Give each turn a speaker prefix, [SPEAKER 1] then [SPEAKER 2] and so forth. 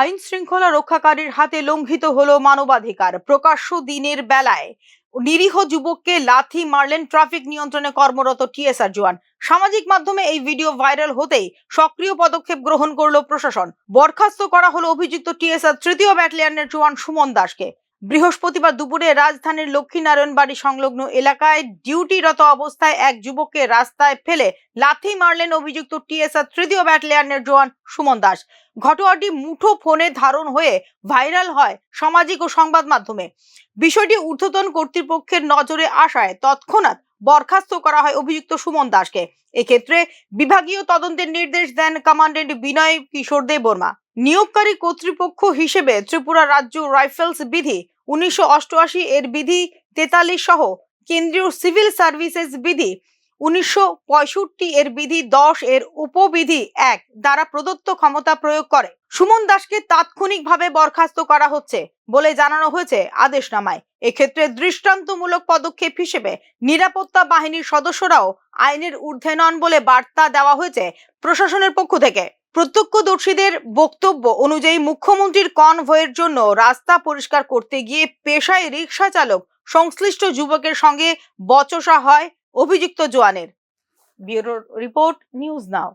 [SPEAKER 1] আইন শৃঙ্খলা রক্ষাকারীর হাতে লঙ্ঘিত হলো মানবাধিকার। প্রকাশ্য দিনের বেলায় নিরীহ যুবককে লাথি মারলেন ট্রাফিক নিয়ন্ত্রণে কর্মরত টিএসআর জওয়ান। সামাজিক মাধ্যমে এই ভিডিও ভাইরাল হতেই সক্রিয় পদক্ষেপ গ্রহণ করল প্রশাসন। বরখাস্ত করা হলো অভিযুক্ত টিএসআর তৃতীয় ব্যাটালিয়নের জওয়ান সুমন দাসকে। বৃহস্পতিবার দুপুরে রাজধানীর লক্ষ্মীনারায়ণ বাড়ি সংলগ্ন এলাকায় ডিউটিরত অবস্থায় এক যুবককে রাস্তায় ফেলে লাথি মারলেন অভিযুক্ত টিএসআর তৃতীয় ব্যাটালিয়নের জওয়ান সুমন দাস। ঘটনাটি মুঠো ফোনে ধারণ হয়ে ভাইরাল হয় সামাজিক ও সংবাদ মাধ্যমে। বিষয়টি ঊর্ধ্বতন কর্তৃপক্ষের নজরে আসায় তৎক্ষণাৎ বরখাস্ত করা হয় অভিযুক্ত সুমন দাসকে। এক্ষেত্রে বিভাগীয় তদন্তের নির্দেশ দেন কমান্ডেন্ট বিনয় কিশোর দেববর্মা নিয়োগকারী কর্তৃপক্ষ হিসেবে ত্রিপুরা রাজ্য রাইফেলস বিধি উনিশশো অষ্টআশি এর বিধি তেতাল্লিশ সহ কেন্দ্রীয় সিভিল সার্ভিসেস বিধি উনিশশো পঁয়ষট্টি এর বিধি দশ এর উপবিধি এক দ্বারা প্রদত্ত ক্ষমতা প্রয়োগ করে। সুমন দাসকে তাৎক্ষণিকভাবে বরখাস্ত করা হচ্ছে বলে জানানো হয়েছে আদেশনামায়। এক্ষেত্রে দৃষ্টান্তমূলক পদক্ষেপ হিসেবে নিরাপত্তা বাহিনীর সদস্যরাও আইনের ঊর্ধ্বে নন বলে বার্তা দেওয়া হয়েছে প্রশাসনের পক্ষ থেকে। প্রত্যক্ষদর্শীদের বক্তব্য অনুযায়ী মুখ্যমন্ত্রীর কনভয়ের জন্য রাস্তা পরিষ্কার করতে গিয়ে পেশায় রিক্সা চালক সংশ্লিষ্ট যুবকের সঙ্গে বচসা হয় অভিযুক্ত জোয়ানের ব্যুরো রিপোর্ট নিউজ নাও।